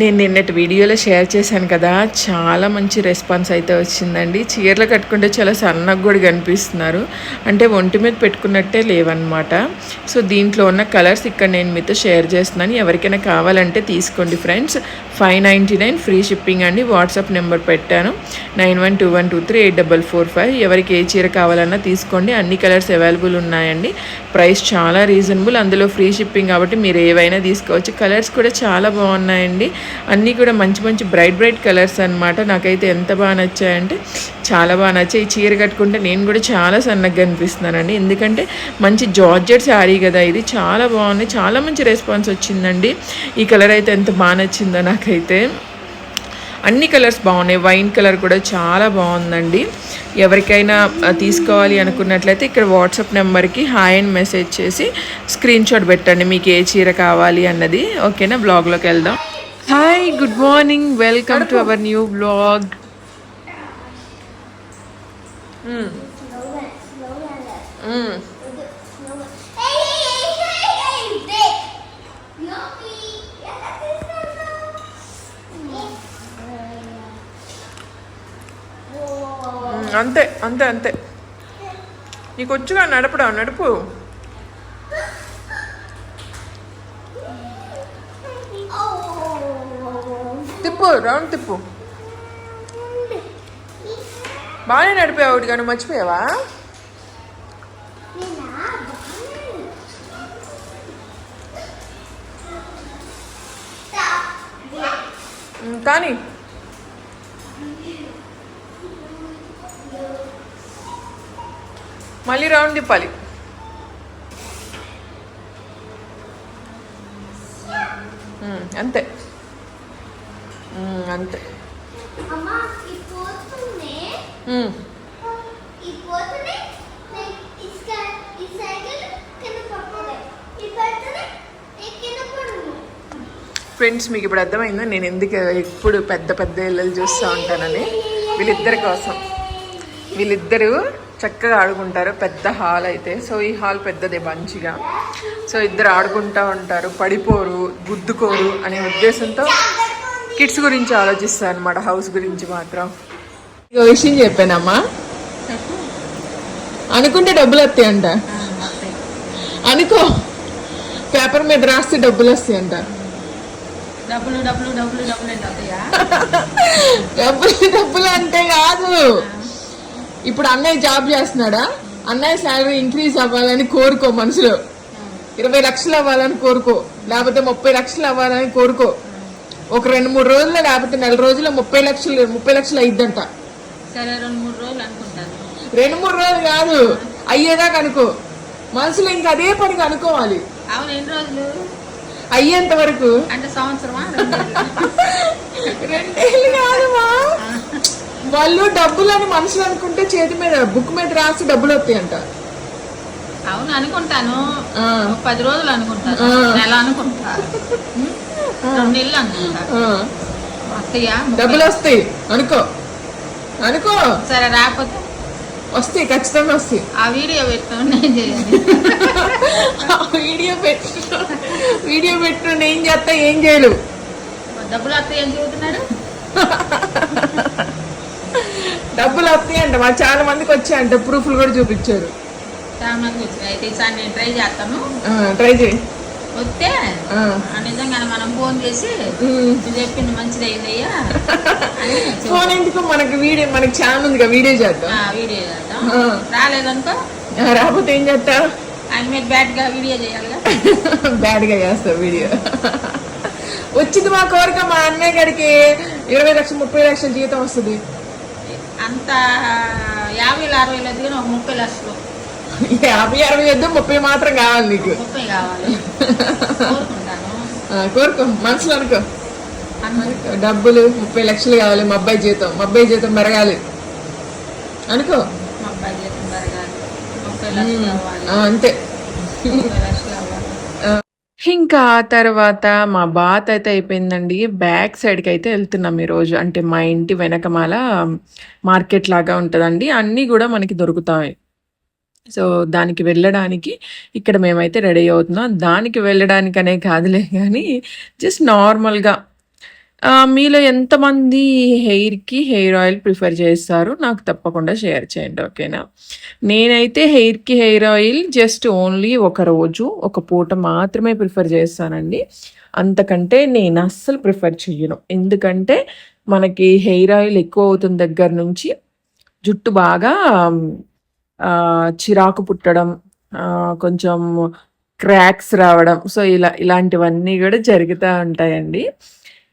నేను నిన్నటి వీడియోలో షేర్ చేశాను కదా చాలా మంచి రెస్పాన్స్ అయితే వచ్చిందండి. చీరలు కట్టుకుంటే చాలా సన్నగా కూడా కనిపిస్తున్నారు. అంటే ఒంటి మీద పెట్టుకున్నట్టే లేవన్నమాట. సో దీంట్లో ఉన్న కలర్స్ ఇక్కడ నేను మీతో షేర్ చేస్తున్నాను. ఎవరికైనా కావాలంటే తీసుకోండి friends. Five ninety nine free shipping అండి. వాట్సాప్ నెంబర్ పెట్టాను. Nine one two one two three eight double four five. ఎవరికి ఏ చీర కావాలన్నా తీసుకోండి. అన్ని కలర్స్ అవైలబుల్ ఉన్నాయండి. ప్రైస్ చాలా రీజనబుల్. అందులో ఫ్రీ షిప్పింగ్ కాబట్టి మీరు ఏవైనా తీసుకోవచ్చు. కలర్స్ కూడా చాలా బాగున్నాయండి. అన్నీ కూడా మంచి మంచి బ్రైట్ బ్రైట్ కలర్స్ అన్నమాట. నాకైతే ఎంత బాగా నచ్చాయంటే చాలా బాగా నచ్చాయి. ఈ చీర కట్టుకుంటే నేను కూడా చాలా సన్నగా అనిపిస్తున్నానండి. ఎందుకంటే మంచి జార్జెట్ శారీ కదా ఇది. చాలా బాగుంది. చాలా మంచి రెస్పాన్స్ వచ్చిందండి. ఈ కలర్ అయితే ఎంత బాగా నచ్చిందో నాకైతే. అన్ని కలర్స్ బాగున్నాయి. వైన్ కలర్ కూడా చాలా బాగుందండి. ఎవరికైనా తీసుకోవాలి అనుకున్నట్లయితే ఇక్కడ వాట్సాప్ నెంబర్కి హాయ్ అండ్ మెసేజ్ చేసి స్క్రీన్ షాట్ పెట్టండి. మీకు ఏ చీర కావాలి అన్నది. ఓకేనా బ్లాగ్లోకి వెళ్దాం. Hi good morning welcome to our new blog అంతే అంతే అంతే. నీకు వచ్చుగా నడపడా నడుపు తిప్పు రౌండ్ తిప్పు. బాగానే నడిపావు కానీ మర్చిపోయావా? కానీ. మళ్ళీ రౌండ్ తిప్పాలి. అంతే. అంతే. ఫ్రెండ్స్ మీకు ఇప్పుడు అర్థమైందా? నేను ఎందుకు ఎప్పుడు పెద్ద పెద్ద ఇళ్ళలు చూస్తూ ఉంటానని? వీళ్ళిద్దరి కోసం. వీళ్ళిద్దరూ చక్కగా ఆడుకుంటారు. పెద్ద హాల్ అయితే. సో ఈ హాల్ పెద్దదే మంచిగా. సో ఇద్దరు ఆడుకుంటూ ఉంటారు. పడిపోరు గుద్దుకోరు అనే ఉద్దేశంతో కిడ్స్ గురించి ఆలోచిస్తారు అనమాట హౌస్ గురించి మాత్రం. ఇక విషయం చెప్పానమ్మా. అనుకుంటే డబ్బులు వస్తాయంట అనుకో పేపర్ మీద రాస్తే డబ్బులు వస్తాయంట డబ్బులు డబ్బులు డబ్బులు డబ్బులు డబ్బులు డబ్బులు అంటే కాదు. ఇప్పుడు అన్నయ్య జాబ్ చేస్తున్నాడా? అన్నయ్య శాలరీ ఇంక్రీజ్ అవ్వాలని కోరుకో మనసులో. ఇరవై లక్షలు అవ్వాలని కోరుకో. లేకపోతే ముప్పై లక్షలు అవ్వాలని కోరుకో. ఒక రెండు మూడు రోజుల్లో లేకపోతే నెల రోజుల్లో ముప్పై లక్షలు ముప్పై లక్షలు అయిద్దంట. సరే రెండు మూడు రోజులు అనుకుంటాను. రెండు మూడు రోజులు కాదు అయ్యేదాకా అనుకో. మనసులో ఇంకా అదే పనిగా అనుకోవాలి. అవును ఎన్ని రోజులు? అయ్యేంత వరకు. అంటే సంవత్సరమా? రెండేళ్ళా? కాదమ్మా వాళ్ళు డబ్బులు అని మనసులో అనుకుంటే చేతి మీద బుక్ మీద రాసి డబ్బులు వస్తాయంట. అవును అనుకుంటాను. పది రోజులు అనుకుంటాను. నెల అనుకుంటా? రెండు నెలలు అనుకుంటా. ఆ, వస్తాయా డబ్బులు వస్తాయి. అనుకో. అనుకో. సరే రాకపోతే? వస్తాయి ఖచ్చితంగా వస్తాయి. ఆ వీడియో పెట్టుకుని నేను చేయాలి. ఆ వీడియో పెట్టు. వీడియో పెట్టు ఏం చేస్తా ఏం చేయలేవు. డబ్బులు వస్తాయని చెబుతున్నాడు డబ్బులు వస్తాయంట మా చాలా మందికి వచ్చాయంట ప్రూఫ్లు కూడా చూపించారు. చాలా మంది వచ్చినాయి. అయితే ఈసారి నేను ట్రై చేస్తాను. ట్రై చేయి. వస్తే నిజంగానే మనం ఫోన్ చేసి చెప్పింది మంచిది అయిందయ్యా. ఫోన్ ఎందుకు? మనకి వీడియో మనకి ఛానల్ ఉందిగా వీడియో చేద్దాం. ఆ, వీడియో చేద్దాం. రాలేదనుకో? రాకపోతే ఏం చేస్తా ఆయన బ్యాడ్గా వీడియో చేయాలిగా బ్యాడ్గా చేస్తా వీడియో. వచ్చింది మా కోరిక మా అన్నయ్య గారికి. ఇరవై లక్షలు ముప్పై లక్షల జీతం వస్తుంది. అంత యాభై అరవై లేదు ఒక ముప్పై లక్షలు. యాభై అరవై వద్దు ముప్పై మాత్రం కావాలి నీకు. కోరుకో మనసులో అనుకో. డబ్బులు ముప్పై లక్షలు కావాలి మా అబ్బాయి జీతం మా అబ్బాయి జీతం పెరగాలి. అనుకో. అంతే. ఇంకా ఆ తర్వాత మా బాత్ అయితే అయిపోయిందండి. బ్యాక్ సైడ్కి అయితే వెళ్తున్నాం ఈరోజు. అంటే మా ఇంటి వెనకమాల మార్కెట్ లాగా ఉంటుందండి. అన్నీ కూడా మనకి దొరుకుతాయి. సో దానికి వెళ్ళడానికి ఇక్కడ మేమైతే రెడీ అవుతున్నాం దానికి వెళ్ళడానికనే కాదులే కానీ జస్ట్ నార్మల్గా మీలో ఎంతమంది హెయిర్‌కి హెయిర్ ఆయిల్ ప్రిఫర్ చేస్తారు? నాకు తప్పకుండా షేర్ చేయండి. ఓకేనా? నేనైతే హెయిర్‌కి హెయిర్ ఆయిల్ జస్ట్ ఓన్లీ ఒక రోజు, ఒక పూట మాత్రమే ప్రిఫర్ చేస్తానండి. అంతకంటే నేను అస్సలు ప్రిఫర్ చెయ్యను. ఎందుకంటే మనకి హెయిర్ ఆయిల్ ఎక్కువ అవుతున్న దగ్గర నుంచి జుట్టు బాగా చిరాకు పుట్టడం, కొంచెం క్రాక్స్ రావడం. సో, ఇలా ఇలాంటివన్నీ కూడా జరుగుతూ ఉంటాయండి.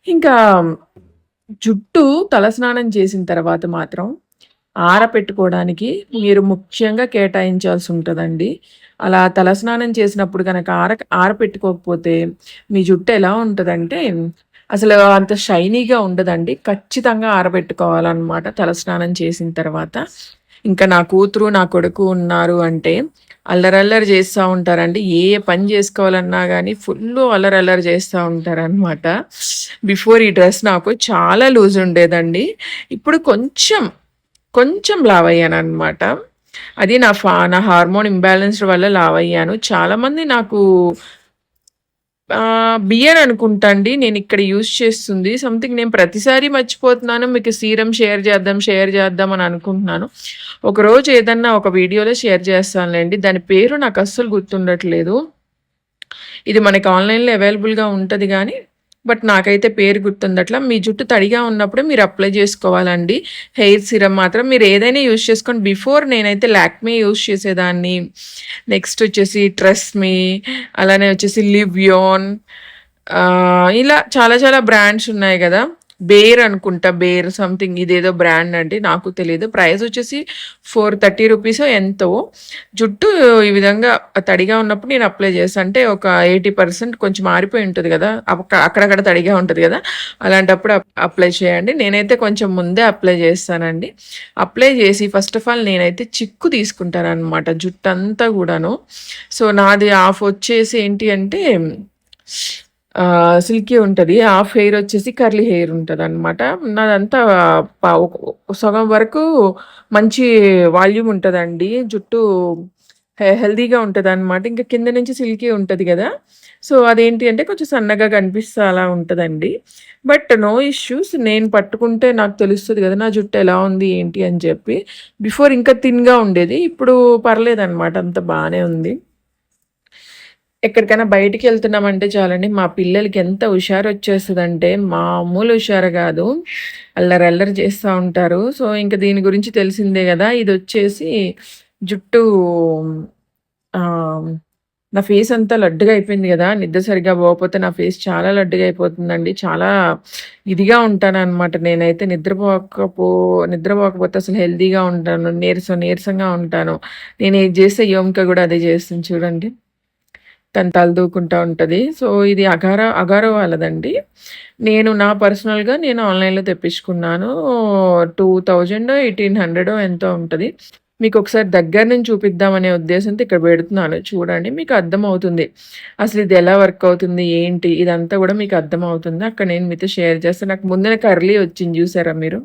ఇంకా జుట్టు తలస్నానం చేసిన తర్వాత మాత్రం ఆరపెట్టుకోవడానికి మీరు ముఖ్యంగా కేటాయించాల్సి ఉంటుందండి అలా తలస్నానం చేసినప్పుడు కనుక ఆర ఆరపెట్టుకోకపోతే మీ జుట్టు ఎలా ఉంటుందంటే అసలు అంత షైనీగా ఉండదండి. ఖచ్చితంగా ఆరబెట్టుకోవాలన్నమాట తలస్నానం చేసిన తర్వాత. ఇంకా నా కూతురు, నా కొడుకు ఉన్నారు అంటే అల్లరల్లరి చేస్తూ ఉంటారండి. ఏ పని చేసుకోవాలన్నా కానీ ఫుల్ అల్లరల్లరి చేస్తూ ఉంటారనమాట. బిఫోర్ ఈ డ్రెస్ నాకు చాలా లూజ్ ఉండేదండి. ఇప్పుడు కొంచెం, కొంచెం లావ్ అయ్యాను అనమాట అది నా ఫా నా హార్మోన్ ఇంబ్యాలెన్స్డ్ వల్ల లావయ్యాను. చాలామంది నాకు బియర్ అనుకుంటా అండి ఇక్కడ యూజ్ చేస్తుంది. సంథింగ్ నేను ప్రతిసారి మర్చిపోతున్నాను. మీకు సీరం షేర్ చేద్దాం, షేర్ చేద్దాం అని అనుకుంటున్నాను. ఒకరోజు ఏదన్నా ఒక వీడియోలో షేర్ చేస్తానులేండి దాని పేరు నాకు అస్సలు గుర్తుండట్లేదు. ఇది మనకి ఆన్‌లైన్‌లో అవైలబుల్‌గా ఉంటుంది కానీ బట్ నాకైతే పేరు గుర్తుండట్ల. మీ జుట్టు తడిగా ఉన్నప్పుడు మీరు అప్లై చేసుకోవాలండి. హెయిర్ సిరమ్ మాత్రం మీరు ఏదైనా యూజ్ చేసుకోండి. బిఫోర్ నేనైతే లాక్మే యూజ్ చేసేదాన్ని. నెక్స్ట్ వచ్చేసి ట్రెస్‌మీ, అలానే వచ్చేసి లివ్యోన్ ఇలా చాలా చాలా బ్రాండ్స్ ఉన్నాయి కదా బేర్ అనుకుంటా. బేర్ సంథింగ్ ఇదేదో బ్రాండ్ అండి. నాకు తెలియదు ప్రైస్ వచ్చేసి ఫోర్ థర్టీ రూపీస్ ఎంతో. జుట్టు ఈ విధంగా తడిగా ఉన్నప్పుడు నేను అప్లై చేస్తాను అంటే ఒక 80% కొంచెం మారిపోయి ఉంటుంది కదా అక్కడక్కడ తడిగా ఉంటుంది కదా అలాంటప్పుడు అప్లై చేయండి. నేనైతే కొంచెం ముందే అప్లై చేస్తానండి. అప్లై చేసి ఫస్ట్ ఆఫ్ ఆల్ నేనైతే చిక్కు తీసుకుంటానన్నమాట జుట్టు అంతా కూడాను సో, నాది ఆఫ్ వచ్చేసి ఏంటి అంటే సిల్కీ ఉంటుంది హాఫ్ హెయిర్ వచ్చేసి కర్లీ హెయిర్ ఉంటదనమాట. నాదంతా సగం వరకు మంచి వాల్యూమ్ ఉంటుందండి జుట్టు హె ఉంటుంది అనమాట ఇంకా కింద నుంచి సిల్కీ ఉంటుంది కదా సో, అదేంటి అంటే కొంచెం సన్నగా కనిపిస్తా అలా ఉంటుందండి బట్ నో ఇష్యూస్. నేను పట్టుకుంటే నాకు తెలుస్తుంది కదా నా జుట్టు ఎలా ఉంది ఏంటి అని చెప్పి. బిఫోర్ ఇంకా థిన్‌గా ఉండేది. ఇప్పుడు పర్లేదనమాట. అంత బాగానే ఉంది. ఎక్కడికైనా బయటికి వెళ్తున్నామంటే చాలండి మా పిల్లలకి ఎంత హుషారొచ్చేస్తదంటే మామూలు హుషారు కాదు అల్లరి అల్లరి చేస్తూ ఉంటారు. సో, ఇంక దీని గురించి తెలిసిందే కదా ఇది వచ్చేసి జుట్టు నా ఫేస్ అంతా లడ్డుగా అయిపోయింది కదా నిద్ర సరిగ్గా పోకపోతే నా ఫేస్ చాలా లడ్డుగా అయిపోతుందండి. చాలా ఇదిగా ఉంటాననమాట నేనైతే. నిద్రపోకపో నిద్రపోకపోతే అసలు హెల్తీగా ఉంటాను. నీరసం నీరసంగా ఉంటాను. నేను ఏది చేస్తే యోమిక కూడా అదే చేస్తుంది చూడండి. తను తలదూకుంటూ దూకుంటా సో, ఇది అగారా అగారో వాళ్ళదండి. నేను నా పర్సనల్‌గా నేను ఆన్‌లైన్‌లో తెప్పించుకున్నాను. 2000 1800 ఎంతో ఉంటుంది మీకు ఒకసారి దగ్గర నుంచి చూపిద్దామనే ఉద్దేశంతో ఇక్కడ పెడుతున్నాను. చూడండి మీకు అర్థమవుతుంది. అసలు ఇది ఎలా వర్క్ అవుతుంది? ఏంటి? ఇదంతా కూడా మీకు అర్థమవుతుంది. అక్కడ నేను మీతో షేర్ చేస్తాను. నాకు ముందున కర్లీ వచ్చింది చూసారా మీరు?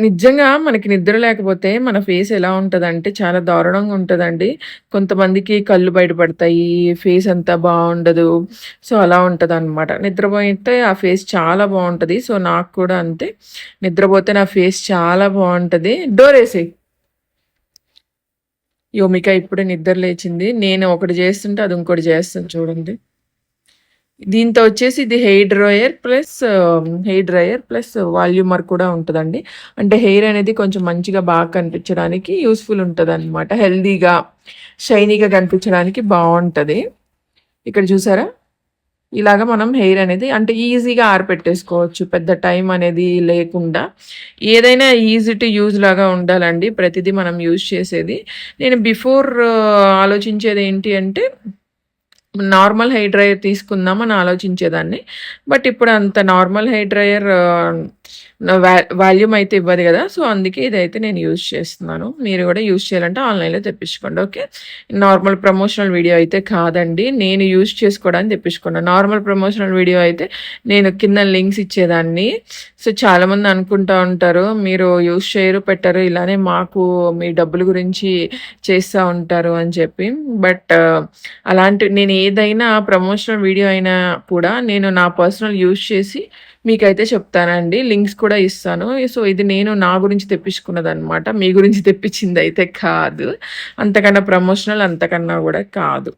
నిజంగా మనకి నిద్ర లేకపోతే మన ఫేస్ ఎలా ఉంటుందంటే చాలా దారుణంగా ఉంటుందండి కొంతమందికి కళ్ళు బయటపడతాయి. ఫేస్ అంతా బాగుండదు సో, అలా ఉంటదనమాట. నిద్రపోతే ఆ ఫేస్ చాలా బాగుంటుంది సో, నాకు కూడా అంతే. నిద్రపోతే నా ఫేస్ చాలా బావుంటది. డోరేసేయి. యోమిక ఇప్పుడే నిద్ర లేచింది. నేను ఒకటి చేస్తుంటే అది ఇంకోటి చేస్తాను చూడండి. దీంతో వచ్చేసి ఇది hair dryer plus um, hair dryer plus volumer కూడా ఉంటుందండి అంటే హెయిర్ అనేది కొంచెం మంచిగా బాగా కనిపించడానికి యూస్ఫుల్ ఉంటుంది అనమాట హెల్తీగా, షైనీగా కనిపించడానికి బాగుంటుంది ఇక్కడ చూసారా? ఇలాగ మనం హెయిర్ అనేది అంటే ఈజీగా ఆరపెట్టేసుకోవచ్చు. పెద్ద టైం అనేది లేకుండా. ఏదైనా ఈజీ టు యూజ్ లాగా ఉండాలండి. ప్రతిదీ మనం యూజ్ చేసేది. నేను బిఫోర్ uh, ఆలోచించేది ఏంటి అంటే నార్మల్ హెయిర్ డ్రైయర్ తీసుకుందాం అని ఆలోచించేదాన్ని. బట్ ఇప్పుడు అంత నార్మల్ హెయిర్ డ్రైయర్ వాల్యూమ్ అయితే ఇవ్వదు కదా. సో అందుకే ఇదైతే నేను యూజ్ చేస్తున్నాను. మీరు కూడా యూజ్ చేయాలంటే ఆన్లైన్లో తెప్పించుకోండి. ఓకే? నార్మల్ ప్రమోషనల్ వీడియో అయితే కాదండి. నేను యూజ్ చేసుకోవడానికి తెప్పించుకున్నాను నార్మల్ ప్రమోషనల్ వీడియో అయితే నేను కింద లింక్స్ ఇచ్చేదాన్ని. సో చాలామంది అనుకుంటా ఉంటారు మీరు యూజ్ చేయరు పెట్టరు ఇలానే మాకు మీ డబ్బుల గురించి చేస్తూ ఉంటారు అని చెప్పి. బట్ అలాంటి నేను ఏదైనా ప్రమోషనల్ వీడియో అయినా కూడా నేను నా పర్సనల్ యూజ్ చేసి మీకైతే చెప్తానండి. లింక్స్ కూడా ఇస్తాను. సో ఇది నేను నా గురించి తెప్పించుకున్నది అనమాట మీ గురించి తెప్పించింది అయితే కాదు. అంతకన్నా ప్రమోషనల్ అంతకన్నా కూడా కాదు.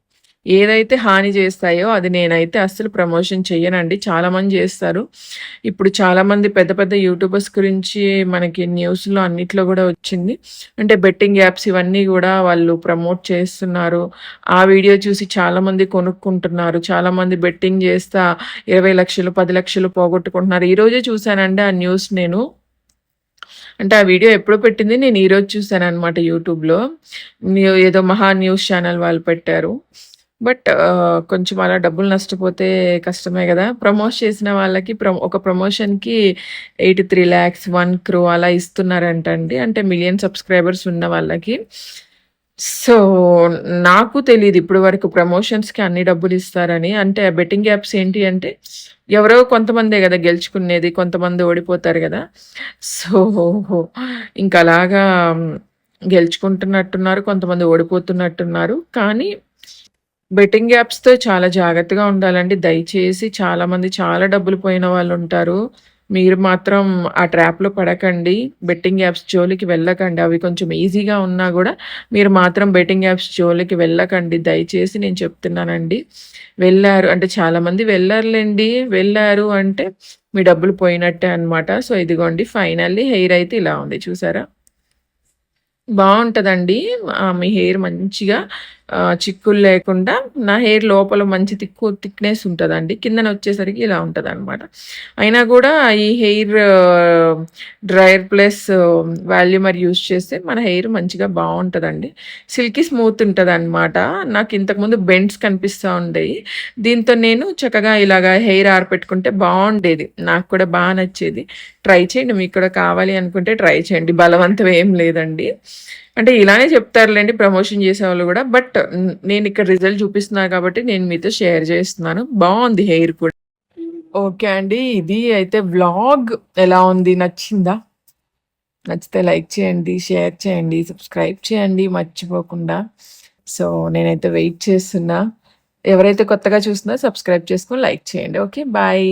ఏదైతే హాని చేస్తాయో అది నేనైతే అస్సలు ప్రమోషన్ చెయ్యనండి. చాలామంది చేస్తారు. ఇప్పుడు చాలామంది పెద్ద పెద్ద యూట్యూబర్స్ గురించి మనకి న్యూస్లో అన్నిట్లో కూడా వచ్చింది. అంటే బెట్టింగ్ యాప్స్ ఇవన్నీ కూడా వాళ్ళు ప్రమోట్ చేస్తున్నారు. ఆ వీడియో చూసి చాలామంది కొనుక్కుంటున్నారు. చాలామంది బెట్టింగ్ చేస్తా ఇరవై లక్షలు పది లక్షలు పోగొట్టుకుంటున్నారు. ఈరోజే చూశానండి ఆ న్యూస్ నేను. అంటే ఆ వీడియో ఎప్పుడు పెట్టింది. నేను ఈరోజు చూశాను అనమాట యూట్యూబ్లో. న్యూ ఏదో మహా న్యూస్ ఛానల్ వాళ్ళు పెట్టారు. బట్ కొంచెం అలా డబ్బులు నష్టపోతే కష్టమే కదా. ప్రమోట్ చేసిన వాళ్ళకి ప్రమో ఒక ప్రమోషన్కి eighty three lakhs one crore అలా ఇస్తున్నారంటండి. అంటే మిలియన్ సబ్స్క్రైబర్స్ ఉన్న వాళ్ళకి. సో నాకు తెలియదు ఇప్పుడు వరకు ప్రమోషన్స్కి అన్ని డబ్బులు ఇస్తారని. అంటే బెట్టింగ్ యాప్స్ ఏంటి అంటే ఎవరో కొంతమందే కదా గెలుచుకునేది కొంతమంది ఓడిపోతారు కదా. సో ఇంకా అలాగా గెలుచుకుంటున్నట్టున్నారు కొంతమంది ఓడిపోతున్నట్టున్నారు. కానీ బెట్టింగ్ యాప్స్‌తో చాలా జాగ్రత్తగా ఉండాలండి. దయచేసి చాలామంది చాలా డబ్బులు పోయిన వాళ్ళు ఉంటారు మీరు మాత్రం ఆ ట్రాప్‌లో పడకండి. బెట్టింగ్ యాప్స్ జోలికి వెళ్ళకండి. అవి కొంచెం ఈజీగా ఉన్నా కూడా మీరు మాత్రం బెట్టింగ్ యాప్స్ జోలికి వెళ్ళకండి. దయచేసి నేను చెప్తున్నానండి. వెళ్ళారు అంటే చాలామంది వెళ్ళారులేండి వెళ్ళారు అంటే మీ డబ్బులు పోయినట్టే అన్నమాట. సో, ఇదిగోండి ఫైనల్లీ హెయిర్ అయితే ఇలా ఉంది చూసారా? బాగుంటుందండి మీ హెయిర్ మంచిగా చిక్కులు లేకుండా నా హెయిర్ లోపల మంచి తిక్కు థిక్‌నెస్ ఉంటదండి. కిందన వచ్చేసరికి ఇలా ఉంటదనమాట. అయినా కూడా ఈ hair dryer plus volumer use చేస్తే మన హెయిర్ మంచిగా బాగుంటుందండి సిల్కీ స్మూత్ ఉంటదనమాట. నాకు ఇంతకుముందు బెండ్స్ కనిపిస్తూ ఉండేవి దీంతో నేను చక్కగా ఇలాగా హెయిర్ ఆరపెట్టుకుంటే బాగుండేది నాకు కూడా బాగా నచ్చేది. ట్రై చేయండి. మీకు కూడా కావాలి అనుకుంటే ట్రై చేయండి. బలవంతం ఏం లేదండి. అంటే ఇలానే చెప్తారులేండి ప్రమోషన్ చేసేవాళ్ళు కూడా బట్ నేను ఇక్కడ రిజల్ట్ చూపిస్తున్నా కాబట్టి నేను మీతో షేర్ చేస్తున్నాను. బాగుంది హెయిర్ కూడా. ఓకే అండి. ఇది అయితే వ్లాగ్ ఎలా ఉంది? నచ్చిందా? నచ్చితే లైక్ చేయండి, షేర్ చేయండి, సబ్స్క్రైబ్ చేయండి మర్చిపోకుండా. సో, నేనైతే వెయిట్ చేస్తున్నా. ఎవరైతే కొత్తగా చూస్తున్నా సబ్స్క్రైబ్ చేసుకొని లైక్ చేయండి. ఓకే. బాయ్.